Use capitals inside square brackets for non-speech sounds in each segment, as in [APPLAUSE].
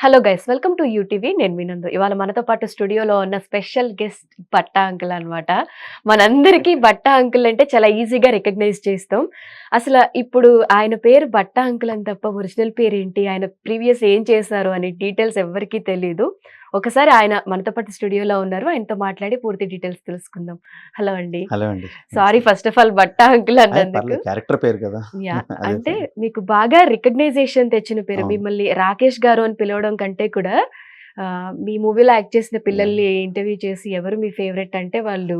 Hello guys welcome to UTV నేను వినందు ఇవాళ మనతో పాటు స్టూడియోలో ఉన్న స్పెషల్ గెస్ట్ బట్టా అంకుల్ అన్నమాట. మనందరికీ బట్టా అంకుల్ అంటే చాలా ఈజీగా రికగ్నైజ్ చేస్తాం. అసలు ఇప్పుడు ఆయన పేరు బట్టా అంకుల్ అని తప్ప ఒరిజినల్ పేరు ఏంటి ఆయన ప్రీవియస్ ఏం చేశారు? అనే డీటెయిల్స్ ఎవరికీ తెలియదు ఒకసారి ఆయన మనతో పాటు స్టూడియోలో ఉన్నారు. ఆయనతో మాట్లాడి పూర్తి డీటెయిల్స్ తెలుసుకుందాం. హలో అండి. హలో అండి. Sorry first of all Batta uncle అన్నందుకు. క్యారెక్టర్ పేరు కదా. [LAUGHS] అంటే. మీకు బాగా రికగ్నైజేషన్ తెచ్చిన పేరు. మిమ్మల్ని రాకేష్ గారు అని పిలవడం కంటే కూడా మీ మూవీలో యాక్ట్ చేసిన పిల్లల్ని ఇంటర్వ్యూ చేసి ఎవరు మీ ఫేవరెట్ అంటే వాళ్ళు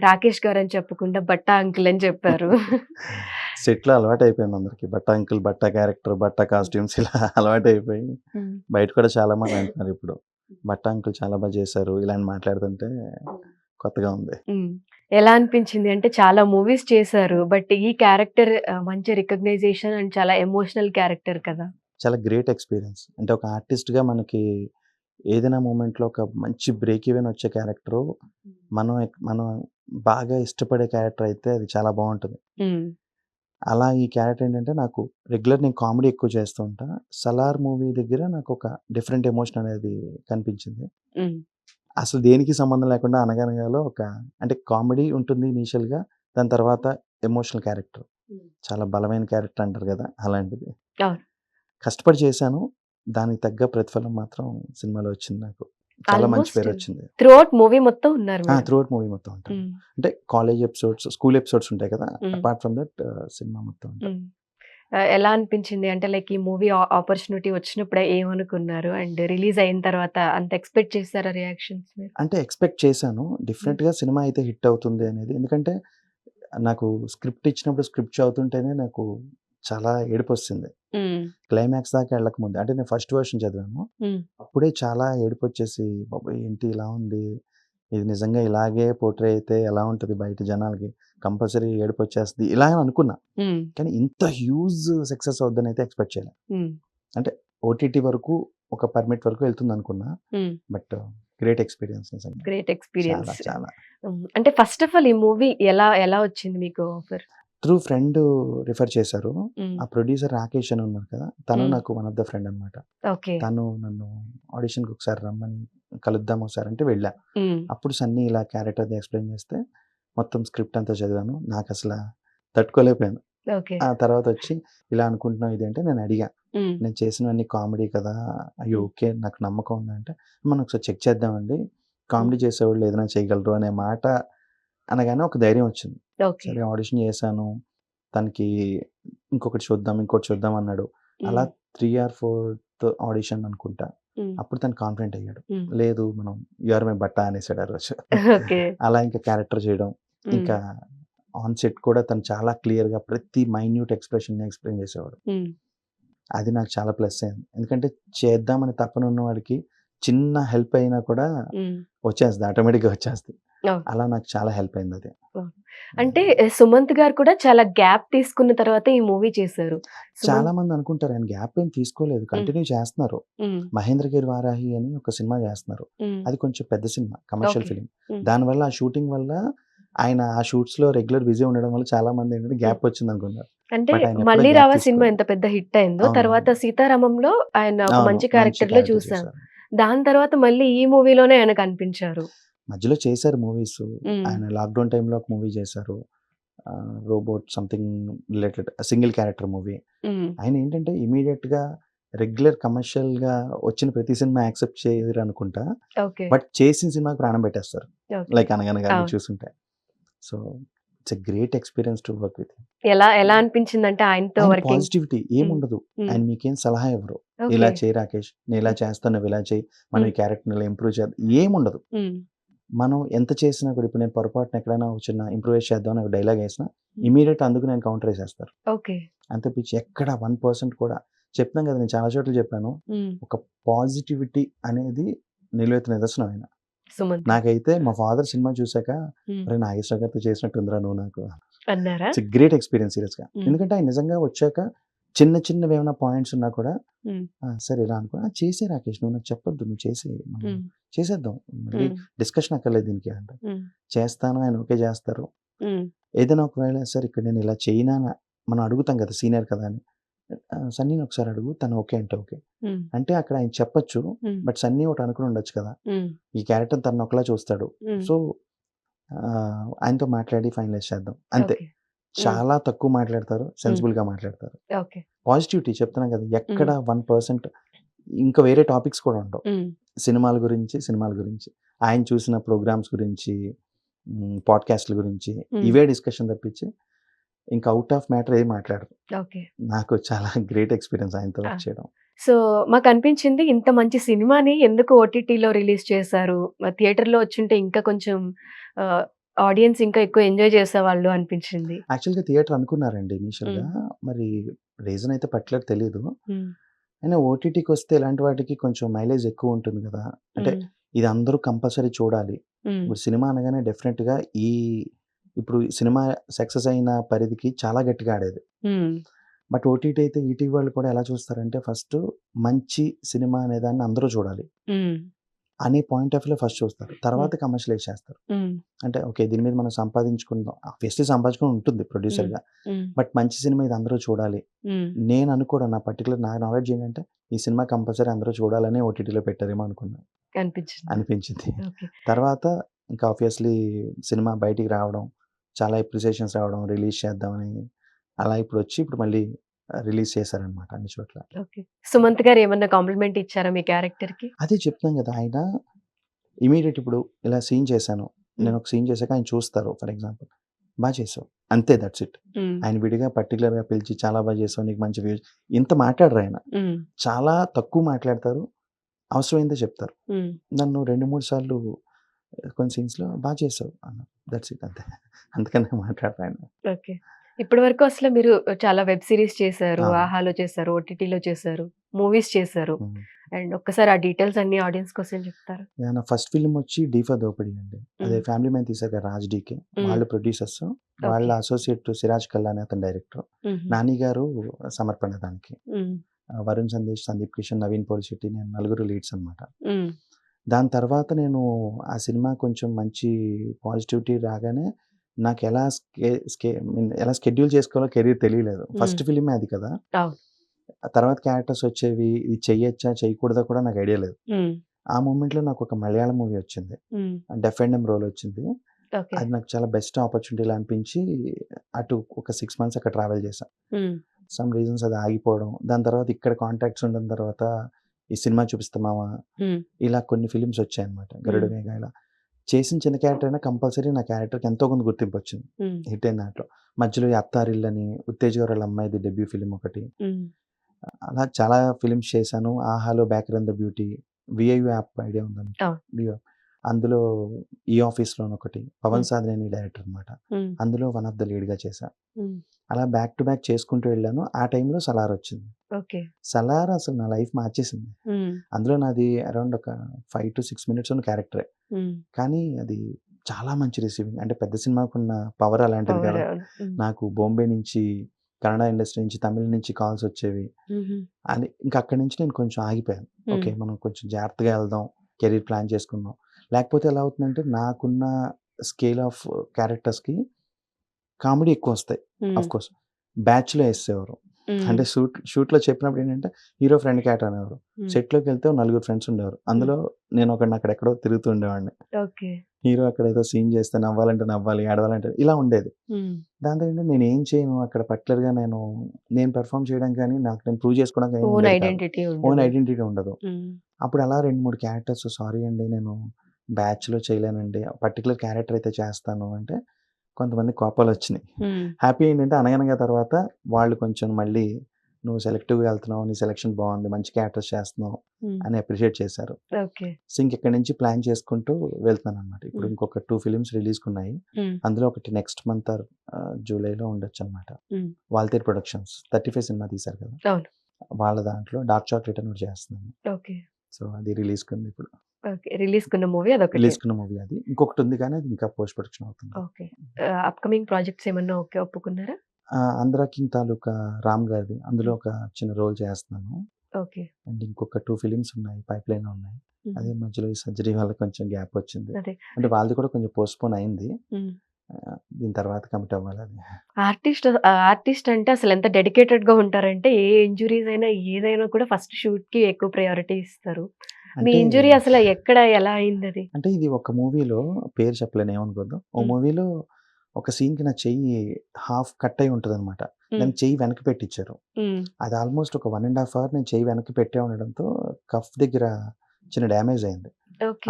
రాకేష్ గారు అని చెప్పకుండా బట్టా అంకుల్ అని చెప్పారు. [LAUGHS] సెట్లో అలవాటు అయిపోయింది అందరికి. బట్ట అంకుల్ బట్ట క్యారెక్టర్ బట్ట కాస్ట్యూమ్స్ ఇలా [LAUGHS] అలవాటు అయిపోయి బయట కూడా చాలా మంది అంటున్నారు ఇప్పుడు. బట్ట అంకుల్ చాలా బాగా చేశారు. ఇలా అని మాట్లాడుతుంటే కొత్తగా ఉంది. ఎలా అనిపించింది అంటే చాలా మూవీస్ చేశారు. బట్ ఈ క్యారెక్టర్ మంచి రికగ్నైజేషన్ అండ్ చాలా ఎమోషనల్ క్యారెక్టర్ కదా. చాలా గ్రేట్ ఎక్స్పీరియన్స్. అంటే ఒక ఆర్టిస్ట్గా మనకి ఏదైనా మూమెంట్లో ఒక మంచి బ్రేక్ ఈవెన్ వచ్చే క్యారెక్టర్ మనం మనం బాగా ఇష్టపడే క్యారెక్టర్ అయితే అది చాలా బాగుంటుంది. అలా ఈ క్యారెక్టర్ ఏంటంటే నాకు రెగ్యులర్ నేను కామెడీ ఎక్కువ చేస్తూ ఉంటా సలార్ మూవీ దగ్గర నాకు ఒక డిఫరెంట్ ఎమోషన్ అనేది కనిపించింది. అసలు దేనికి సంబంధం లేకుండా అనగనగాలో ఒక అంటే కామెడీ ఉంటుంది ఇనీషియల్గా దాని తర్వాత ఎమోషనల్ క్యారెక్టర్. చాలా బలమైన క్యారెక్టర్ అంటారు కదా అలాంటిది. కష్టపడి చేశాను దానికి తగ్గ ప్రతిఫలం మాత్రం సినిమాలో వచ్చింది నాకు చాలా మంచి పేరు వచ్చింది త్రూ అవుట్ మూవీ మొత్తం ఉన్నారు మీరు. త్రూ అవుట్ మూవీ మొత్తం ఉమ్. అంటే కాలేజ్ ఎపిసోడ్స్ స్కూల్ ఎపిసోడ్స్ ఉంటాయి కదా. అపార్ట్ ఫ్రమ్ దట్ సినిమా మొత్తం ఎలా అనిపించింది? అంటే లైక్ ఈ మూవీ ఆపర్చునిటీ వచ్చినప్పుడే ఏమనుకున్నారు? అండ్ రిలీజ్ అయిన తర్వాత అంత ఎక్స్పెక్ట్ చేస్తారా రియాక్షన్స్ అంటే ఎక్స్పెక్ట్ చేశాను. డిఫరెంట్గా సినిమా అయితే హిట్ అవుతుంది అనేది. ఎందుకంటే నాకు స్క్రిప్ట్ ఇచ్చినప్పుడు స్క్రిప్ట్ చదువుతుంటేనే నాకు చాలా ఏడుపు వస్తుంది. క్లైమాక్స్ దాకా వెళ్ళక ముందు అంటే నేను ఫస్ట్ వర్షన్ చదివాను. అప్పుడే చాలా ఏడుపు వచ్చేసి బాబాయ్! ఏంటి ఇలా ఉంది? ఇది నిజంగా ఇలాగే పోర్ట్రే అయితే ఎలా ఉంటుంది బయట జనాలకి? కంపల్సరీ ఏడుపు వచ్చేస్తుంది ఇలా అని అనుకున్నా. కానీ ఇంత హ్యూజ్ సక్సెస్ అవుద్దని అయితే ఎక్స్పెక్ట్ చేయలేదు మ్మ్. ఓటీటీ వరకు ఒక పర్మిట్ వరకు వెళ్తుంది అనుకున్నా. But great experience great experience. చాలా. అంటే ఫస్ట్ ఆఫ్ ఆల్ ఈ మూవీ ఎలా ఎలా వచ్చింది మీకు ఆఫర్? త్రూ ఫ్రెండ్ రిఫర్ చేశారు. ఆ ప్రొడ్యూసర్ రాకేష్ అని ఉన్నారు కదా తను. నాకు వన్ ఆఫ్ ద ఫ్రెండ్ అనమాట ఓకే. తను నన్ను ఆడిషన్కి ఒకసారి రమ్మని కలుద్దాం ఒకసారి అంటే వెళ్ళా. అప్పుడు సన్నీ ఇలా క్యారెక్టర్ ఎక్స్ప్లెయిన్ చేస్తే మొత్తం స్క్రిప్ట్ అంతా చదివాను. నాకు అసలు తట్టుకోలేకపోయాను. ఆ తర్వాత వచ్చి ఇలా అనుకుంటున్నావు ఇదేంటే నేను అడిగా. నేను చేసినవన్నీ కామెడీ కదా అయ్యో ఓకే నాకు నమ్మకం ఉందంటే మనం ఒకసారి చెక్ చేద్దామండి. కామెడీ చేసేవాళ్ళు ఏదైనా చేయగలరు అనే మాట అనగానే ఒక ధైర్యం వచ్చింది. సరే ఆడిషన్ చేశాను తనకి ఇంకొకటి చూద్దాం ఇంకోటి చూద్దాం అన్నాడు అలా త్రీ ఆర్ ఫోర్త్ ఆడిషన్ అనుకుంటా. అప్పుడు తను కాన్ఫిడెంట్ అయ్యాడు. లేదు మనం యూఆర్ మై బట్ట అనేసాడు ఆ రోజు అలా ఇంకా క్యారెక్టర్ చేయడం. ఇంకా ఆన్ సెట్ కూడా తను చాలా క్లియర్గా ప్రతి మైన్యూట్ ఎక్స్ప్రెషన్ ఎక్స్ప్లెయిన్ చేసేవాడు. అది నాకు చాలా ప్లస్ అయింది ఎందుకంటే చేద్దామని తప్పన ఉన్న వాడికి చిన్న హెల్ప్ అయినా కూడా. వచ్చేస్తుంది ఆటోమేటిక్గా వచ్చేస్తుంది. అలా నాకు చాలా హెల్ప్ అయింది అది అంటే సుమంత్ గారు కూడా చాలా గ్యాప్ తీసుకున్న తర్వాత ఈ మూవీ చేశారు చాలా మంది అనుకుంటారు ఆయన గ్యాప్ ఏం తీసుకోలేదు కంటిన్యూ చేస్తున్నారు. మహేంద్రగిరి వారాహి అని ఒక సినిమా చేస్తున్నారు. అది కొంచెం పెద్ద సినిమా కమర్షియల్. ఫిలిం. దానివల్ల ఆ షూటింగ్ వల్ల ఆయన ఆ షూట్స్లో రెగ్యులర్ బిజీ ఉండడం వల్ల చాలా మంది ఏంటంటే గ్యాప్ వచ్చింది అనుకున్నారు అంటే మళ్ళీ రావా. సినిమా ఎంత పెద్ద హిట్ అయిందో. తర్వాత సీతారామంలో ఆయన మంచి క్యారెక్టర్లో character చూసాం చేశారు. దాని తర్వాత మళ్ళీ ఈ మూవీలోనే ఆయన కనిపించారు మధ్యలో చేశారు మూవీస్. ఆయన లాక్డౌన్ టైంలో ఒక మూవీ చేశారు. Robot something related single character movie. ఆయన ఏంటంటే ఇమీడియట్గా రెగ్యులర్ కమర్షియల్గా వచ్చిన ప్రతి సినిమా యాక్సెప్ట్ చేయరు అనుకుంటా బట్ చేసిన సినిమాకి ప్రాణం పెట్టేస్తారు. లైక్ అనగనగా. చూస్తుంటే so it's great experience to work with ఎలా ఎలా అనిపించింది అంటే ఆయనతో పాజిటివిటీ ఏముండదు. ఆయన మీకేం సలహా ఇవ్వరు. ఇలా చేయి రాకేష్ నేను ఇలా చేస్తాను నువ్వు ఇలా చేయి మనం ఈ. క్యారెక్టర్ ఇలా ఇంప్రూవ్ చేద్దాం. ఏముండదు మనం ఎంత చేసినా కూడా ఇప్పుడు నేను పొరపాటున ఎక్కడైనా ఒక చిన్న ఇంప్రూవైజ్ చేద్దాం అని డైలాగ్ వేసినా ఇమీడియట్ అందుకు నేను కౌంటర్ వేసేస్తారు. ఓకే. అంత పిచ్చి ఎక్కడ వన్ పర్సెంట్ కూడా చెప్తాను కదా నేను చాలా చోట్ల చెప్పాను. ఒక పాజిటివిటీ అనేది నిలువెత్త నిదర్శనం ఆయన. నాకైతే మా ఫాదర్ సినిమా చూసాక Mm. అరే నాగేశ్వర గారితో చేసినట్టుందిరా నువ్వు నాకు. అన్నారా? గ్రేట్ ఎక్స్పీరియన్స్ సీరియస్గా. ఎందుకంటే ఆయన నిజంగా వచ్చాక చిన్న చిన్నవి ఏమైనా పాయింట్స్ ఉన్నా కూడా Mm. "ఆ, సరే ఇలా అనుకో "ఆ, చేసే రాకేష్ నువ్వు నాకు చెప్పొద్దు నువ్వు చేసే. చేసేద్దాం మళ్ళీ. డిస్కషన్ అక్కర్లేదు దీనికి అంట. చేస్తాను ఆయన ఓకే చేస్తారు. ఏదైనా ఒకవేళ సార్ ఇక్కడ నేను ఇలా చేయనా మనం అడుగుతాం కదా సీనియర్ కదా అని సన్నీని ఒకసారి అడుగు తను ఓకే అంటే ఓకే అంటే అక్కడ ఆయన చెప్పొచ్చు బట్ సన్నీ ఒకటి అనుకుని ఉండొచ్చు కదా ఈ క్యారెక్టర్ తను ఒకలా చూస్తాడు. సో ఆయనతో మాట్లాడి ఫైనలైజ్ చేద్దాం అంతే చాలా తక్కువ మాట్లాడతారు సెన్సిబుల్గా మాట్లాడతారు. పాజిటివిటీ చెప్తున్నాం కదా ఎక్కడ వన్ పర్సెంట్ ఇంకా వేరే టాపిక్స్ కూడా ఉండవు. సినిమాల గురించి సినిమాల గురించి ఆయన చూసిన ప్రోగ్రామ్స్ గురించి పాడ్కాస్ట్ల గురించి. ఇవే డిస్కషన్ తప్పించి ఇంకా అవుట్ ఆఫ్ మ్యాటర్ ఏది మాట్లాడరు. ఓకే. నాకు చాలా [LAUGHS] గ్రేట్ ఎక్స్పీరియన్స్ ఆయనతో వర్క్. చేయడం. సో మాకు అనిపించింది ఇంత మంచి సినిమాని ఎందుకు ఓటీటీలో రిలీజ్ చేశారు? థియేటర్లో వచ్చింటే ఇంకా కొంచెం ఆడియన్స్ ఇంకా ఎక్కువ ఎంజాయ్ చేసేవాళ్ళు అనిపించింది. యాక్చువల్గా థియేటర్ అనుకున్నారండి ఇనీషియల్గా మరి రీజన్ అయితే పర్టికులర్ తెలియదు అయినా ఓటీటీకి వస్తే ఇలాంటి వాటికి కొంచెం మైలేజ్ ఎక్కువ ఉంటుంది కదా. అంటే ఇది అందరూ కంపల్సరీ చూడాలి. ఇప్పుడు సినిమా అనగానే డెఫినెట్గా ఈ ఇప్పుడు సినిమా సక్సెస్ అయిన పరిధికి చాలా గట్టిగా ఆడేది. బట్ ఓటీటీ అయితే ఈటీవీ వాళ్ళు కూడా ఎలా చూస్తారంటే ఫస్ట్ మంచి సినిమా అనే దాన్ని అందరూ చూడాలి. అనే పాయింట్ ఆఫ్లో ఫస్ట్ చూస్తారు. తర్వాత కమర్షియలైజ్ చేస్తారు. ఉమ్, అంటే ఓకే దీని మీద మనం సంపాదించుకుందాం. ఆబ్వియస్లీ సంపాదించుకుని ఉంటుంది ప్రొడ్యూసర్గా. ఉమ్, బట్ మంచి సినిమా ఇది అందరూ చూడాలి. నేను అనుకోవడం నా పర్టికులర్ నా నాలెడ్జ్ ఏంటంటే ఈ సినిమా కంపల్సరీ అందరూ చూడాలని ఓటీటీలో పెట్టారేమో అనుకున్నాను అనిపించింది. తర్వాత ఇంకా ఆబ్వియస్లీ సినిమా బయటికి రావడం చాలా అప్రిసియేషన్స్ రావడం రిలీజ్ చేద్దామని అలా ఇప్పుడు వచ్చి ఇప్పుడు మళ్ళీ రిలీజ్ చేశారనమాట అన్ని చోట్ల. ఓకే. సుమంత్ గారు ఏమన్నా కాంప్లిమెంట్ ఇచ్చారా మీ క్యారెక్టర్కి అదే చెప్తున్నాం కదా ఆయన ఇమీడియట్ ఇప్పుడు ఇలా సీన్ చేశాను. నేను ఒక సీన్ చేశాక ఆయన చూస్తారు ఫర్ ఎగ్జాంపుల్. బాగా చేసావు. అంతే దట్స్ ఇట్. ఆయన విడిగా particular గా పిలిచి చాలా బాగా చేసావు నీకు మంచి వ్యూస్. ఇంత మాట్లాడరు ఆయన. చాలా తక్కువ మాట్లాడతారు అవసరమైందే చెప్తారు. నన్ను రెండు మూడు సార్లు కొన్ని సీన్స్లో బాగా చేసావు అన్న దట్స్ ఇట్ అంతే. [LAUGHS] అందుకనే మాట్లాడరు ఆయన. ఓకే. ఇప్పటి వరకు అసలు మీరు చాలా వెబ్ సిరీస్ చేశారు. ఆహాలో చేశారు ఓటీటీలో చేశారు మూవీస్ చేశారు. అండ్ ఒక్కసారి ఆ డీటెయిల్స్ అన్ని ఆడియన్స్ కోసం చెప్తారు? నా ఫస్ట్ ఫిల్మ్ వచ్చి డీఫా దోపిడి అండి. అదే. ఫ్యామిలీ మ్యాన్ తీసారు కదా రాజ్ డీకే. వాళ్ళు ప్రొడ్యూసర్స్. వాళ్ళ అసోసియేట్ సిరాజ్ కల్లాని అతని డైరెక్టర్. నాని గారు సమర్పణ దానికి. వరుణ్ సందేశ్ సందీప్ కిషన్ నవీన్ పోలి శెట్టి నేను నలుగురు లీడ్స్ అనమాట దాని తర్వాత నేను ఆ సినిమా కొంచెం మంచి పాజిటివిటీ రాగానే నాకు ఎలా స్కే స్కే మీన్ ఎలా స్కెడ్యూల్ చేసుకోవాలో కెరీర్ తెలియలేదు. ఫస్ట్ ఫిలిమే అది కదా. తర్వాత క్యారెక్టర్స్ వచ్చేవి ఇది చెయ్యొచ్చా చేయకూడదా కూడా నాకు ఐడియా లేదు. ఆ మూమెంట్లో నాకు ఒక మలయాళం మూవీ వచ్చింది. డెఫ్ అండ్ రోల్ వచ్చింది. అది నాకు చాలా బెస్ట్ ఆపర్చునిటీలా అనిపించి అటు ఒక సిక్స్ మంత్స్ అక్కడ ట్రావెల్ చేశాను సమ్ రీజన్స్ అది ఆగిపోవడం. దాని తర్వాత ఇక్కడ కాంటాక్ట్స్ ఉండడం తర్వాత ఈ సినిమా చూపిస్తామా ఇలా కొన్ని ఫిలిమ్స్ వచ్చాయి అనమాట గరుడు మేఘ ఇలా చేసిన చిన్న క్యారెక్టర్ అయినా కంపల్సరీ నా క్యారెక్టర్కి ఎంతో కొంత గుర్తింపు వచ్చింది హిట్ అయిన దాంట్లో. మధ్యలో ఈ అత్తారిల్ అని ఉత్తేజ్ గారు వాళ్ళ అమ్మాయిది డెబ్యూ ఫిలిం ఒకటి. అలా చాలా ఫిలిమ్స్ చేశాను. ఆహాలో back run the beauty Viu app idea ఉందండి. విఐ అందులో ఈ ఆఫీస్లో ఒకటి పవన్ సాధనేని డైరెక్టర్ అనమాట అందులో వన్ ఆఫ్ ద లీడ్గా చేశా. అలా బ్యాక్ టు బ్యాక్ చేసుకుంటూ వెళ్ళాను. ఆ టైంలో సలార్ వచ్చింది. ఓకే. సలార్ అసలు నా లైఫ్ మార్చేసింది. అందులో నాది అరౌండ్ ఒక ఫైవ్ టు సిక్స్ మినిట్స్ ఉన్న క్యారెక్టరే. కానీ అది చాలా మంచి రిసీవింగ్. అంటే పెద్ద సినిమాకు ఉన్న పవర్ అలాంటిది కదా. నాకు బాంబే నుంచి కన్నడ ఇండస్ట్రీ నుంచి తమిళ నుంచి కాల్స్ వచ్చేవి. అని ఇంకా అక్కడి నుంచి నేను కొంచెం ఆగిపోయాను. ఓకే మనం కొంచెం జాగ్రత్తగా వెళ్దాం కెరీర్ ప్లాన్ చేసుకుందాం. లేకపోతే ఎలా అవుతుందంటే నాకున్న స్కేల్ ఆఫ్ క్యారెక్టర్స్కి కామెడీ ఎక్కువ వస్తాయి అఫ్ కోర్స్. బ్యాచ్లో వేసేవారు. అంటే షూట్ షూట్లో చెప్పినప్పుడు ఏంటంటే హీరో ఫ్రెండ్ క్యాట్ అనేవారు. సెట్లోకి వెళ్తే నలుగురు ఫ్రెండ్స్ ఉండేవారు. అందులో నేను ఒకడిని అక్కడెక్కడో తిరుగుతూ ఉండేవాడిని. హీరో అక్కడ ఏదో సీన్ చేస్తే నవ్వాలంటే నవ్వాలి ఆడవాలంటే ఇలా ఉండేది. దాంతో ఏంటంటే నేను ఏం చేయను అక్కడ పర్టికులర్గా నేను నేను పెర్ఫామ్ చేయడం కానీ నాకు నేను ప్రూవ్ చేసుకోవడం ఓన్ కానీ ఓన్ ఐడెంటిటీ ఉండదు. అప్పుడు అలా రెండు మూడు క్యారెక్టర్స్ సారీ అండి నేను బ్యాచ్లో చేయలేనండి. పర్టికులర్ క్యారెక్టర్ అయితే చేస్తాను అంటే కొంతమంది కోపాలు వచ్చినాయి. హ్యాపీ ఏంటంటే అనగనగా తర్వాత వాళ్ళు కొంచెం మళ్ళీ నువ్వు సెలెక్టివ్గా వెళ్తున్నావు నీ సెలెక్షన్ బాగుంది మంచి క్యారెక్టర్స్ చేస్తున్నావు అని అప్రిషియేట్ చేశారు. సో ఇంక ఇక్కడి నుంచి ప్లాన్ చేసుకుంటూ వెళ్తున్నాను అనమాట ఇప్పుడు. ఇంకొక టూ ఫిలిమ్స్ రిలీజ్ ఉన్నాయి. అందులో ఒకటి నెక్స్ట్ మంత్ ఆర్ జూలైలో ఉండొచ్చు అనమాట. వాల్తేర్ ప్రొడక్షన్స్. థర్టీ ఫైవ్ సినిమా తీశారు కదా. వాళ్ళ దాంట్లో డార్క్ చాక్లెట్ అని చేస్తున్నాను. ఓకే. సో అది రిలీజ్ కుంది ఇప్పుడు. రిలీజ్ కున్న మూవీ అదొకటి. రిలీజ్ కున్న మూవీ అది. ఇంకొకటి ఉంది కానీ అది ఇంకా పోస్ట్ ప్రొడక్షన్ అవుతుంది. ఓకే. అప్కమింగ్ ప్రాజెక్ట్స్ ఏమన్నా ఓకే ఒప్పుకున్నారా? ఆంధ్ర కింగ్ తాలూకా రామ్ గారిది. అందులో ఒక చిన్న రోల్ చేస్తున్నాను. ఓకే. అండ్ ఇంకొక టూ ఫిలిమ్స్ ఉన్నాయి పైప్ లైన్ ఉన్నాయి అదే మధ్యలో ఈ సర్జరీ వల్ల కొంచెం గ్యాప్ వచ్చింది. అదే. అంటే వాళ్ళది కూడా కొంచెం పోస్ట్ పోన్ అయింది. దీని తర్వాత కమిట్ అవ్వాలని ఆర్టిస్ట్ ఆర్టిస్ట్ అంటే అసలు ఎంత డెడికేటెడ్గా ఉంటారంటే ఏ ఇంజురీస్ అయినా ఏదైనా కూడా ఫస్ట్ షూట్కి ఎక్కువ ప్రయారిటీ ఇస్తారు. మీ ఇంజురీ అసలు ఎక్కడ ఎలా అయింది అది అంటే ఇది ఒక మూవీలో పేరు చెప్పలేను ఏమనుకోద్దాం ఓ. మూవీలో ఒక సీన్కి నా చెయ్యి హాఫ్ కట్ అయి ఉంటుంది అనమాట దానికి చెయ్యి వెనక్కి పెట్టించారు అది ఆల్మోస్ట్ ఒక వన్ అండ్ హాఫ్ అవర్ నేను చెయ్యి వెనక్కి పెట్టే ఉండడంతో కఫ్ దగ్గర చిన్న డ్యామేజ్ అయింది.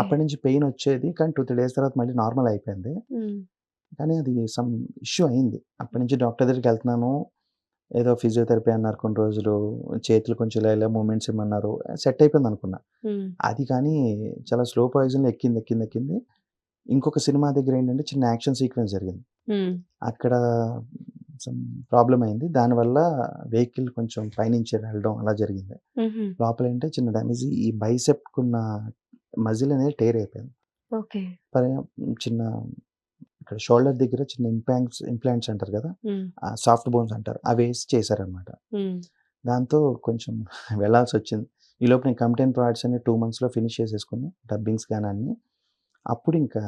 అప్పటి నుంచి పెయిన్ వచ్చేది కానీ టూ త్రీ డేస్ తర్వాత మళ్ళీ నార్మల్ అయిపోయింది. కానీ అది సమ్ ఇష్యూ అయింది. అప్పటి నుంచి డాక్టర్ దగ్గరికి వెళ్తున్నాను. ఏదో ఫిజియోథెరపీ అన్నారు కొన్ని రోజులు చేతులు కొంచెం ఇలా ఇలా మూమెంట్స్ ఇమ్మన్నారు సెట్ అయిపోయింది అనుకున్నా. అది కానీ చాలా స్లో పాయిజన్లో ఎక్కింది ఎక్కింది ఎక్కింది. ఇంకొక సినిమా దగ్గర ఏంటంటే చిన్న యాక్షన్ సీక్వెన్స్ జరిగింది. అక్కడ ప్రాబ్లం అయింది. దానివల్ల వెహికల్ కొంచెం పైనుంచి వెళ్ళడం అలా జరిగింది. లోపల ఏంటంటే చిన్న డ్యామేజ్ ఈ బైసెప్ ఉన్న మజిల్ అనేది టేర్ అయిపోయింది. చిన్న ఇక్కడ షోల్డర్ దగ్గర చిన్న ఇంప్లాంట్స్ ఇంప్లాంట్స్ అంటారు కదా? సాఫ్ట్ బోన్స్ అంటారు. అవి వేసి చేశారనమాట. దాంతో కొంచెం [LAUGHS] వెళ్ళాల్సి వచ్చింది. ఈ లోపు నేను కంటెంట్ ప్రాజెక్ట్స్ అన్ని టూ మంత్స్లో ఫినిష్ చేసేసుకుని డబ్బింగ్స్ కానీ అన్ని అప్పుడు ఇంకా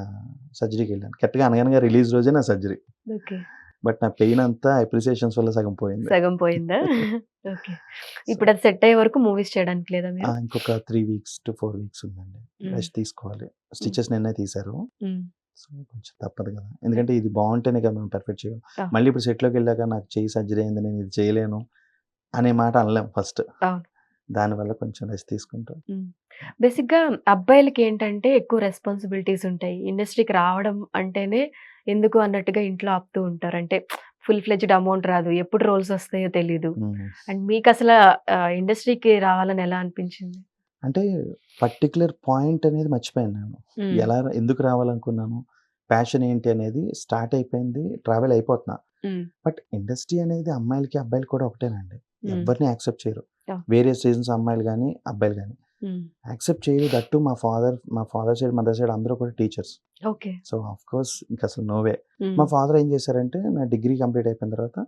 సర్జరీకి వెళ్ళాను. కరెక్ట్గా అనగనగా రిలీజ్ రోజే నా సర్జరీ. ఓకే. బట్ నా పెయిన్ అంతా అప్రిసియేషన్స్ వల్ల సగం పోయింది. సగం పోయిందా? [LAUGHS] ఓకే. ఇప్పుడు అది సెట్ అయ్యే వరకు మూవీస్ చేయడానికి లేదా ఇంకొక three weeks to four weeks ఉందండి. రెస్ట్ తీసుకోవాలి. స్టిచెస్ నిన్నే తీశారు. సో కొంచెం తప్పదు కదా. ఎందుకంటే ఇది బాగుంటేనే కదా మనం పర్ఫెక్ట్ చేయం ఆ. మళ్ళీ ఇప్పుడు సెట్లోకి వెళ్ళాక నాకు చెయ్యి సర్జరీ అయింది నేను ఇది చేయలేను అనే మాట అనలేం ఫస్ట్. దానివల్ల కొంచెం రెస్ట్ తీసుకుంటాం. బేసిక్గా అబ్బాయిలకి ఏంటంటే ఎక్కువ రెస్పాన్సిబిలిటీస్ ఉంటాయి. ఇండస్ట్రీకి రావడం అంటేనే ఎందుకు అన్నట్టుగా ఇంట్లో ఆపుతూ ఉంటారు. అంటే ఫుల్ ఫ్లెజ్డ్ అమౌంట్ రాదు. ఎప్పుడు రోల్స్ వస్తాయో తెలీదు. అండ్ మీకు అసలు ఇండస్ట్రీకి రావాలని ఎలా అనిపించింది? అంటే పర్టికులర్ పాయింట్ అనేది మర్చిపోయాను నేను. ఎలా ఎలా రావాలనుకున్నాను ప్యాషన్ ఏంటి అనేది స్టార్ట్ అయిపోయింది ట్రావెల్ అయిపోతున్నా. బట్ ఇండస్ట్రీ అనేది అమ్మాయిలకి అబ్బాయిలకి కూడా ఒకటేనండి. ఎవరిని యాక్సెప్ట్ చేయరు Yeah. వేరియస్ రీజన్స్ అమ్మాయిలు కానీ అబ్బాయిలు కానీ. యాక్సెప్ట్ చేయరు దట్టు మా ఫాదర్ మా ఫాదర్ సైడ్ మదర్ సైడ్ అందరూ కూడా teachers okay so of course ఇంకా అసలు నోవే. మా ఫాదర్ ఏం చేశారంటే నా డిగ్రీ కంప్లీట్ అయిపోయిన తర్వాత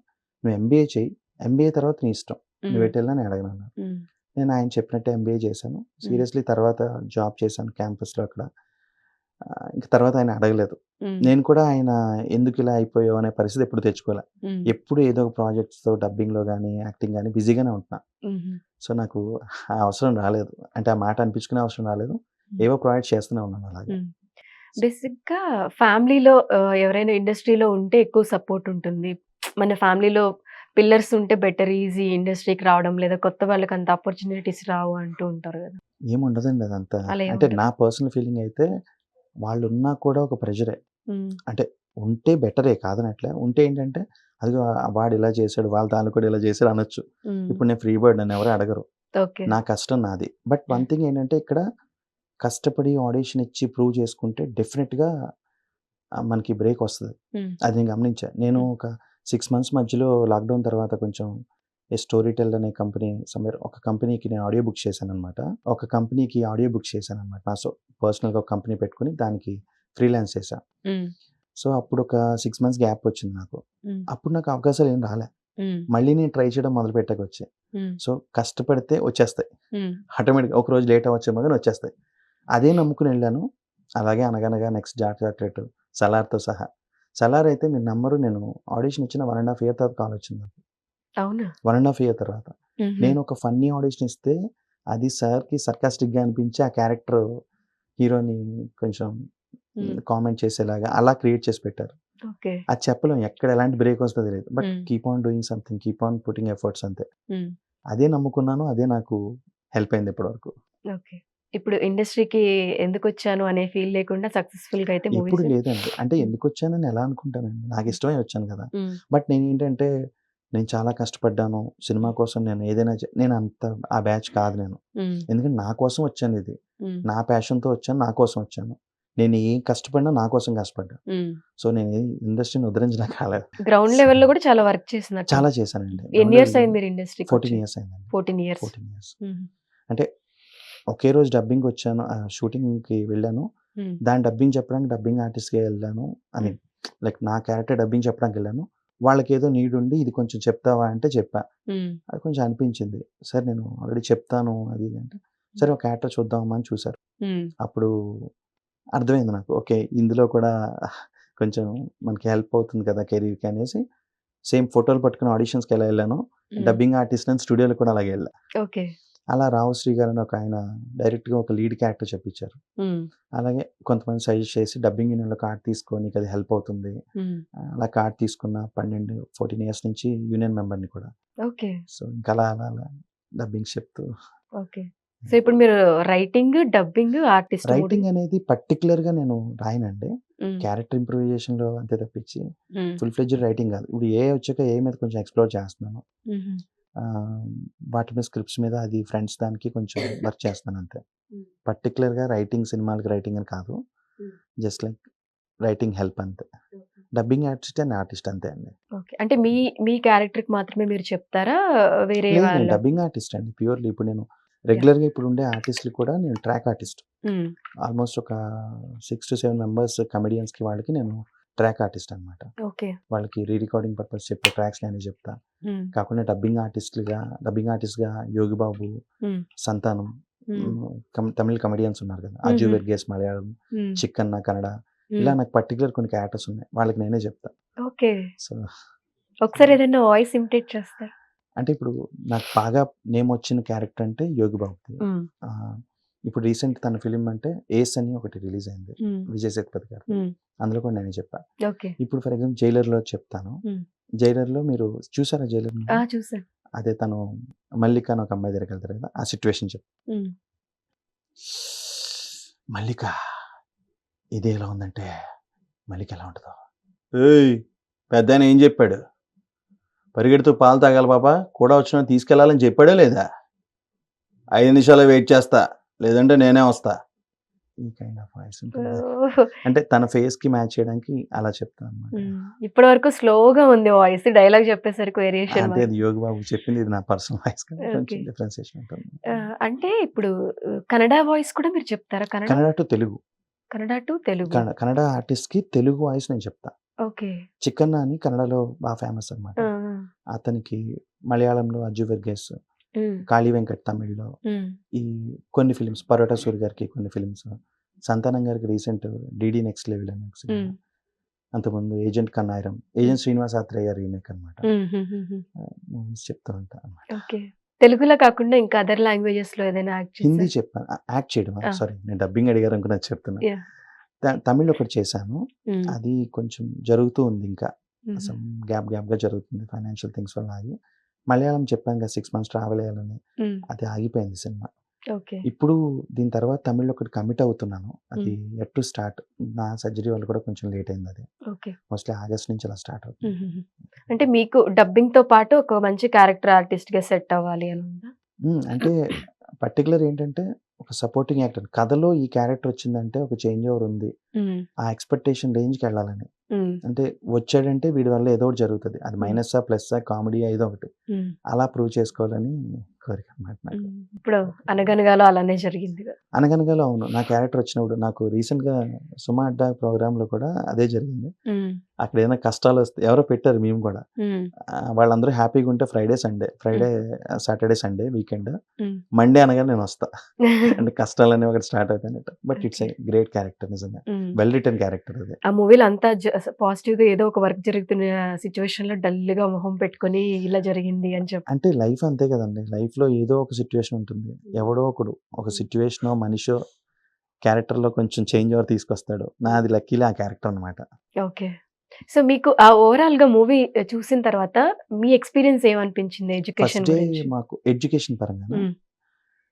నువ్వు ఎంబీఏ చేయి ఎంబీఏ తర్వాత నీ ఇష్టం నువ్వు. ఎటు వెళ్ళినా నేను. నేను ఆయన చెప్పినట్టే ఎంబీఏ చేశాను. సీరియస్లీ తర్వాత జాబ్ చేశాను క్యాంపస్లో అక్కడ. ఇంకా తర్వాత ఆయన అడగలేదు. నేను కూడా ఆయన ఎందుకు ఇలా అయిపోయావు అనే పరిస్థితి ఎప్పుడు తెచ్చుకోలే. ఎప్పుడు ఏదో ఒక ప్రాజెక్ట్స్తో డబ్బింగ్లో కానీ యాక్టింగ్ కానీ బిజీగానే ఉంటున్నా. సో నాకు ఆ అవసరం రాలేదు. అంటే ఆ మాట అనిపించుకునే అవసరం రాలేదు. ఏవో ప్రాజెక్ట్స్ చేస్తూనే ఉన్నాను అలాగే. మ్మ్. బేసిక్గా ఫ్యామిలీలో ఎవరైనా ఇండస్ట్రీలో ఉంటే ఎక్కువ సపోర్ట్ ఉంటుంది. మన ఫ్యామిలీలో పిల్లర్స్ ఉంటే బెటర్ ఈజీ ఇండస్ట్రీకి రావడం లేదా కొత్త వాళ్ళకి అంత ఆపర్చునిటీస్ రావు అంటూ ఉంటారు కదా. ఏముండదండి అదంతా. అంటే. నా పర్సనల్ ఫీలింగ్ అయితే వాళ్ళు ఉన్నా కూడా ఒక ప్రెషరే మ్మ్. ఉంటే బెటరే కాదనట్లే. ఉంటే ఏంటంటే అది వాడు ఇలా చేశాడు వాళ్ళ దాన్ని కూడా ఇలా చేశాడు అనొచ్చు. ఇప్పుడు నేను ఫ్రీ బర్డ్ నన్ను ఎవరు అడగరు. ఓకే. నా కష్టం నాది. బట్ వన్ థింగ్ ఏంటంటే ఇక్కడ కష్టపడి ఆడిషన్ ఇచ్చి ప్రూవ్ చేసుకుంటే డెఫినెట్గా మనకి బ్రేక్ వస్తుంది. అది నేను గమనించా. నేను ఒక సిక్స్ మంత్స్ మధ్యలో లాక్డౌన్ తర్వాత కొంచెం ఏ స్టోరీ టెల్ అనే కంపెనీ సమేర్ ఒక కంపెనీకి నేను ఆడియో బుక్ చేశాను అనమాట ఒక కంపెనీకి ఆడియో బుక్ చేశాను అనమాట నా సో పర్సనల్గా ఒక కంపెనీ పెట్టుకుని దానికి ఫ్రీలాన్స్ చేశాను. సో అప్పుడు ఒక సిక్స్ మంత్స్ గ్యాప్ వచ్చింది నాకు. అప్పుడు నాకు అవకాశాలు ఏం రాలే. మళ్ళీ నేను ట్రై చేయడం మొదలు పెట్టక వచ్చాయి. సో కష్టపడితే వచ్చేస్తాయి. ఆటోమేటిక్గా ఒక రోజు లేట్ అవ్వచ్చేమో కానీ వచ్చేస్తాయి అదే నమ్ముకుని వెళ్ళాను అలాగే అనగనగా నెక్స్ట్ జాట్ చాక్లెట్ సలార్తో సహా సలార్ అయితే మీరు నమ్మరు నేను ఆడిషన్ ఇచ్చిన వన్ అండ్ హాఫ్ ఇయర్ తర్వాత కాల్ వచ్చింది నాకు. అవునా? వన్ అండ్ హాఫ్ ఇయర్ తర్వాత. నేను ఒక ఫన్నీ ఆడిషన్ ఇస్తే అది సార్కి సర్కాస్టిక్గా అనిపించి ఆ క్యారెక్టర్ హీరోని కొంచెం. కామెంట్ చేసేలాగా అలా క్రియేట్ చేసి పెట్టారు. అది చెప్పలేం ఎక్కడ ఎలాంటి బ్రేక్ వస్తుందో తెలియదు. But. Keep on doing something keep on putting efforts అంతే. అదే నమ్ముకున్నాను అదే నాకు హెల్ప్ అయింది ఇప్పటివరకు. ఓకే. ఇప్పుడు ఇండస్ట్రీకి ఎందుకు వచ్చాను అనే ఫీల్ లేకుండా సక్సెస్ఫుల్గా అయితే మూవీస్ లేదండి. అంటే ఎందుకు వచ్చానని ఎలా అనుకుంటానండి? నాకు ఇష్టమే వచ్చాను కదా! బట్ నేను ఏంటంటే నేను చాలా కష్టపడ్డాను. సినిమా కోసం నేను ఏదైనా చే- నేను అంత ఆ బ్యాచ్ కాదు నేను. ఎందుకంటే నా కోసం వచ్చాను ఇది. నా ప్యాషన్తో వచ్చాను నా కోసం వచ్చాను. నేను ఏం కష్టపడినా నా కోసం కష్టపడ్డాను సో నేను ఇండస్ట్రీని ఉద్ధరించడానికి కాలేదు. గ్రౌండ్ లెవెల్లో కూడా చాలా వర్క్ చేసినట్టు చాలా చేశానండి. ఎన్ని ఇయర్స్ అయింది మీరు ఇండస్ట్రీ ఫోర్టీన్ ఇయర్స్ అయిందండి. Fourteen years. Fourteen years. అంటే ఒకే రోజు డబ్బింగ్ వచ్చాను. షూటింగ్కి వెళ్ళాను. దాని డబ్బింగ్ చెప్పడానికి డబ్బింగ్ ఆర్టిస్ట్కి వెళ్ళాను. ఐ మీన్ లైక్ నా క్యారెక్టర్ డబ్బింగ్ చెప్పడానికి వెళ్ళాను. వాళ్ళకి ఏదో నీడ్ ఉండి ఇది కొంచెం చెప్తావా అంటే చెప్పా. అది కొంచెం అనిపించింది. సరే నేను ఆల్రెడీ చెప్తాను అది ఇది అంటే. సరే ఒక క్యారెక్టర్ చూద్దామా అని చూసారు. అప్పుడు అర్థమైంది నాకు. ఓకే ఇందులో కూడా కొంచెం మనకి హెల్ప్ అవుతుంది కదా కెరీర్కి అనేసి సేమ్ ఫోటోలు పట్టుకుని ఆడిషన్స్కి ఎలా వెళ్ళాను డబ్బింగ్ ఆర్టిస్ట్ అని స్టూడియోలో కూడా అలాగే వెళ్ళా. ఓకే. అలా గారు అని ఒక ఆయన డైరెక్ట్గా ఒక లీడ్ క్యారెక్టర్ చెప్పించారు. అలాగే కొంతమంది సజెస్ట్ చేసి డబ్బింగ్ యూనియన్లో కార్డ్ తీసుకో నీకు అది హెల్ప్ అవుతుంది. అలా కార్డ్ తీసుకున్న పన్నెండు ఫోర్టీన్ ఇయర్స్ నుంచి యూనియన్ మెంబర్ని కూడా. ఓకే. సో ఇంకా అలా అలా అలా డబ్బింగ్ చెప్తూ ఓకే. సో ఇప్పుడు మీరు రైటింగ్ డబ్బింగ్ ఆర్టిస్ట్ రైటింగ్ అనేది particular గా నేను రాయనండి. క్యారెక్టర్ ఇంప్రూవైజేషన్లో అంతే తప్పించి ఫుల్ ఫ్లెడ్జ్ రైటింగ్ కాదు. ఇప్పుడు ఏ వచ్చాక ఏ మీద కొంచెం ఎక్స్ప్లోర్ చేస్తున్నాను. వాటి మీద స్క్రిప్ట్స్ మీద అది ఫ్రెండ్స్ దానికి కొంచెం [COUGHS] వర్క్ చేస్తాను అంతే. Mm. Particular గా రైటింగ్ సినిమాలకి రైటింగ్ అని కాదు. జస్ట్ లైక్ రైటింగ్ హెల్ప్ అంతే. డబ్బింగ్ ఆర్టిస్ట్ అండ్ ఆర్టిస్ట్ అంతే అండి. ఓకే. అంటే మీ మీ క్యారెక్టర్కి మాత్రమే మీరు చెప్తారా? వేరే డబ్బింగ్ ఆర్టిస్ట్ అండి. ప్యూర్లీ ఇప్పుడు నేను రెగ్యులర్గా ఇప్పుడు ఉండే ఆర్టిస్ట్లు కూడా నేను ట్రాక్ ఆర్టిస్ట్. ఆల్మోస్ట్ ఒక సిక్స్ టు సెవెన్ మెంబర్స్ కమెడియన్స్కి వాళ్ళకి నేను ట్రాక్ ఆర్టిస్ట్ అన్నమాట. ఓకే. వాళ్ళకి రీ రికార్డింగ్ పర్పస్ చెప్పే ట్రాక్స్ నేను చెప్తా. కాకుండా డబ్బింగ్ ఆర్టిస్ట్లుగా డబ్బింగ్ ఆర్టిస్ట్గా యోగి బాబు ఉమ్, సంతానం తమిళ కమెడియన్స్ ఉన్నారు కదా అజు. వెర్గేస్ మలయాళం చిక్కన్న కన్నడ. ఇలా నాకు పర్టికులర్ కొన్ని క్యారెక్టర్స్ ఉన్నాయి. వాళ్ళకి నేనే చెప్తా. ఓకే. సో ఒకసారి ఏదైనా వాయిస్ ఇమిటేట్ చేస్తారు అంటే ఇప్పుడు నాకు బాగా నేమ్ వచ్చిన క్యారెక్టర్ అంటే యోగి బాబుది ఉమ్, ఆ, ఇప్పుడు రీసెంట్ తన ఫిలిం అంటే ఏస్ అని ఒకటి రిలీజ్ అయింది విజయ్ సేతుపతి గారు అందులో కూడా నేనే చెప్పా. ఓకే. ఇప్పుడు ఫర్ ఎగ్జాంపుల్ జైలర్లో చెప్తాను. మ్మ్. జైలర్లో మీరు చూసారా జైలర్ అదే తను మల్లిక అని ఒక అమ్మాయి దగ్గరికి వెళ్తారు కదా ఆ సిచ్యువేషన్ చెప్పు. ఉమ్, మల్లిక ఇది ఎలా ఉందంటే మల్లిక ఎలా ఉంటుందో. ఏయ్ పెద్ద ఆయన ఏం చెప్పాడు? పరిగెడుతూ పాలు తాగాలి పాప కూడా వచ్చిన తీసుకెళ్ళాలని చెప్పాడే లేదా? ఐదు నిమిషాలు వెయిట్ చేస్తా. లేదంటే నేనే వస్తా. ఈ కైండ్ ఆఫ్ వాయిస్ ఉంటుంది అంటే తన ఫేస్కి మ్యాచ్ చేయడానికి అలా చెప్తాను అనమాట ఇప్పటి వరకు స్లోగా ఉంది వాయిస్ డైలాగ్ చెప్పేసరికి వేరియేషన్ అంటే అది యోగి బాబు చెప్పింది ఇది నా పర్సనల్ వాయిస్ కొంచెం. డిఫరెన్సియేషన్ ఉంటుంది. అంటే ఇప్పుడు కన్నడ వాయిస్ కూడా మీరు చెప్తారా? కన్నడ కన్నడ టు తెలుగు. కన్నడ టు తెలుగు. కన్నడ కన్నడ ఆర్టిస్ట్కి తెలుగు వాయిస్ నేను చెప్తా. ఓకే. చిక్కన్న అని కన్నడలో బాగా ఫేమస్ అన్నమాట. ఆ, అతనికి మలయాళంలో అజ్జు వెర్గేస్ కాళీ వెంకట్ తమిళ్ళో ఈ కొన్ని ఫిలిమ్స్ పరోటా సూరి గారికి కొన్ని ఫిలిమ్స్ సంతానం గారికి రీసెంట్ డిడి నెక్స్ట్ లెవెల్ అని ఒక సినిమా. అంతకుముందు agent Kannayiram agent Srinivas Athreya remake అనమాట. మూవీస్ చెప్తూ ఉంటా అనమాట ఓకే. తెలుగులో కాకుండా ఇంకా అదర్ లాంగ్వేజెస్లో ఏదైనా హిందీ? చెప్పాను యాక్ట్ చేయడం. సారీ నేను డబ్బింగ్ అడిగారు అనుకున్నా చెప్తున్నా. తమిళ్ ఒకటి చేశాను. అది కొంచెం జరుగుతూ ఉంది ఇంకా. గ్యాప్ గ్యాప్గా జరుగుతుంది. ఫైనాన్షియల్ థింగ్స్ వల్ల ఆగి మలయాళం చెప్పాను కదా సిక్స్ మంత్స్ ట్రావెల్ అయ్యాలని అది ఆగిపోయింది సినిమా. ఓకే. ఇప్పుడు దీని తర్వాత తమిళ్ ఒకటి కమిట్ అవుతున్నాను. అది ఎట్ టు స్టార్ట్ నా సర్జరీ వల్ల కూడా కొంచెం లేట్ అయింది అది. ఓకే. మోస్ట్లీ ఆగస్ట్ నుంచి అలా స్టార్ట్ అవుతుంది. అంటే మీకు డబ్బింగ్తో పాటు ఒక మంచి క్యారెక్టర్ ఆర్టిస్ట్గా సెట్ అవ్వాలి అని అంటే పర్టికులర్ ఏంటంటే ఒక సపోర్టింగ్ యాక్టర్ కథలో ఈ క్యారెక్టర్ వచ్చిందంటే ఒక చేంజ్ ఓవర్ ఉంది ఆ ఎక్స్పెక్టేషన్ రేంజ్కి వెళ్ళాలని. ఉమ్, అంటే వచ్చాడంటే వీడి వల్ల ఏదో ఒకటి జరుగుతుంది. అది మైనస్సా ప్లస్సా కామెడీ ఏదో ఒకటి. ఉమ్, అలా ప్రూవ్ చేసుకోవాలని కోరిక అనమాట నాకు. ఇప్పుడు అనగనగాలో అలానే జరిగింది. అనగనగాలో అవును. నా క్యారెక్టర్ వచ్చినప్పుడు నాకు రీసెంట్గా సుమా అడ్డా ప్రోగ్రామ్లో కూడా అదే జరిగింది. అక్కడ ఏదైనా కష్టాలు వస్తే ఎవరో పెట్టారు మేము కూడా. వాళ్ళందరూ హ్యాపీగా ఉంటే Friday Sunday. Friday Saturday Sunday weekend. Monday అనగా నేను వస్తా. [LAUGHS] అంటే కష్టాలు అనేవి ఒకటి స్టార్ట్ అవుతాయి బట్ ఇట్స్ గ్రేట్ క్యారెక్టర్ నిజంగా. వెల్ రిటర్న్ క్యారెక్టర్ అది. ఆ మూవీలో అంతా పాజిటివ్గా ఏదో ఒక వర్క్ జరుగుతున్న సిచ్యువేషన్లో డల్గా మొహం పెట్టుకొని ఇలా జరిగింది అని చెప్పి. అంటే లైఫ్ అంతే కదండి. లైఫ్ లో ఏదో ఒక సిచ్యువేషన్ ఉంటుంది. ఎవడో ఒకడు ఒక సిచ్యువేషన్ మనిషో క్యారెక్టర్లో కొంచెం చేంజ్ ఓవర్ తీసుకొస్తాడు నాది లక్కీలే ఆ క్యారెక్టర్ అనమాట ఓకే. సో మీకు ఆ ఓవరాల్గా మూవీ చూసిన తర్వాత మీ ఎక్స్పీరియన్స్ ఏమనిపించింది ఎడ్యుకేషన్ మాకు ఎడ్యుకేషన్ పరంగా మ్మ్.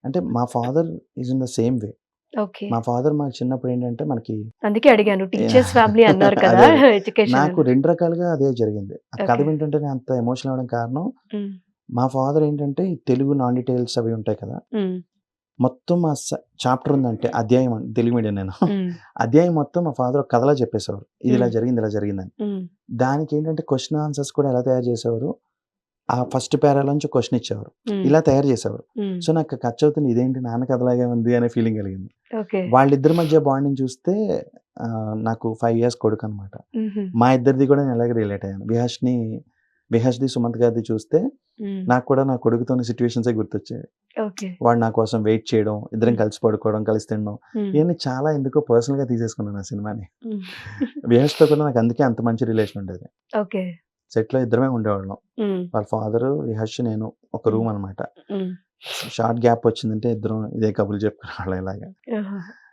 అంటే మా father is in the same way. Okay. మా ఫాదర్ మాకు చిన్నప్పుడు ఏంటంటే మనకి అందుకే అడిగాను టీచర్స్ ఫ్యామిలీ అన్నారు [LAUGHS] కదా అదే, [LAUGHS] నాకు ఎడ్యుకేషన్ రెండు రకాలుగా అదే జరిగింది. ఆ కథ నేను అంత ఎమోషనల్ అవడం కారణం మా ఫాదర్ ఏంటంటే తెలుగు నాన్ డీటెయిల్స్ అవి ఉంటాయి కదా మొత్తం ఆ చాప్టర్ ఉందంటే అధ్యాయం తెలుగు మీడియం నేను. [LAUGHS] అధ్యాయం మొత్తం మా ఫాదర్ ఒక కథలా చెప్పేసేవారు. ఇది ఇలా. జరిగింది ఇలా జరిగిందని. దానికి ఏంటంటే క్వశ్చన్ ఆన్సర్స్ కూడా ఎలా తయారు చేసేవారు? ఆ ఫస్ట్ పేరాల నుంచి క్వశ్చన్ ఇచ్చేవారు. ఇలా తయారు చేసేవారు. సో నాకు ఖర్చు అవుతుంది ఇదేంటి నాన్న కథలాగే ఉంది అనే ఫీలింగ్ కలిగింది. వాళ్ళిద్దరి మధ్య బాండింగ్ చూస్తే నాకు ఫైవ్ ఇయర్స్ కొడుకు అనమాట మా ఇద్దరిది కూడా నేను అలాగే రిలేట్ అయ్యాను. విహాష్ని విహాష్ది సుమంత్ గారిది చూస్తే నాకు కూడా నా కొడుకుతోని సిచ్యువేషన్సే గుర్తొచ్చాయి. వాడు నా కోసం వెయిట్ చేయడం ఇద్దరం కలిసి పడుకోవడం కలిసి తినడం ఇవన్నీ చాలా ఎందుకో personal గా తీసేసుకున్నాను ఆ సినిమాని. ఉమ్, విహాష్తో [LAUGHS] కూడా నాకు అందుకే అంత మంచి రిలేషన్ ఉండేది. సెట్లో ఇద్దరమే ఉండేవాళ్ళం. వాళ్ళ ఫాదర్ విహాష్ నేను ఒక రూమ్ అన్నమాట ఉమ్, షార్ట్ గ్యాప్ వచ్చిందంటే ఇద్దరం ఇదే కబుర్లు చెప్పుకునేవాళ్ళం ఇలాగా. ఆహా. మంచి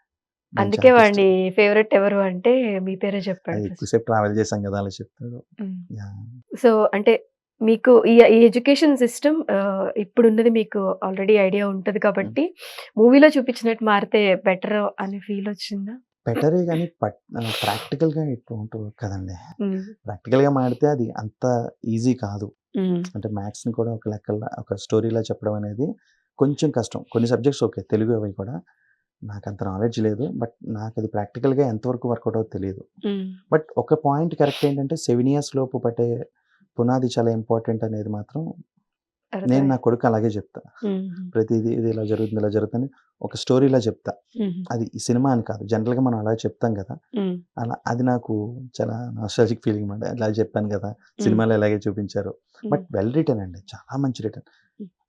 అందుకే. వాడిని ఫేవరెట్ ఎవరు అంటే మీ పేరే చెప్పాడు. ఎక్కువసేపు ట్రావెల్ చేశాం కదా అలా చెప్తాడు. సో అంటే మీకు ఈ ఎడ్యుకేషన్ సిస్టమ్ ఇప్పుడున్నది మీకు ఆల్రెడీ ఐడియా ఉంటది కాబట్టి మూవీలో చూపించినట్టు మారితే బెటర్ అనే ఫీల్ వచ్చిందా? బెటరే కానీ పట్ ప్రాక్టికల్గా ఇట్ ఉంటుంది కదండి. ప్రాక్టికల్గా మాడితే అది అంత ఈజీ కాదు. అంటే మ్యాథ్స్ని కూడా ఒక లెక్కల ఒక స్టోరీలా చెప్పడం అనేది కొంచెం కష్టం. కొన్ని సబ్జెక్ట్స్ ఓకే తెలుగు అవి కూడా. నాకు అంత నాలెడ్జ్ లేదు. బట్ నాకు అది ప్రాక్టికల్గా ఎంతవరకు వర్కౌట్ అవుతుందో తెలియదు బట్ ఒక పాయింట్ కరెక్ట్ ఏంటంటే సెవెన్ ఇయర్స్ లోపు పట్టే పునాది చాలా ఇంపార్టెంట్ అనేది మాత్రం నేను నా. కొడుకు అలాగే చెప్తా. ప్రతిదీ ఇది ఇలా జరుగుతుంది ఇలా జరుగుతుంది ఒక స్టోరీలా చెప్తా. అది ఈ సినిమా అని కాదు. జనరల్గా మనం అలా చెప్తాం కదా. అలా అది నాకు చాలా నాస్టాలజిక్ ఫీలింగ్ అనమాట అలా చెప్పాను కదా. సినిమాలో ఎలాగే చూపించారు. బట్ వెల్ రిటర్న్ అండి. చాలా మంచి రిటర్న్.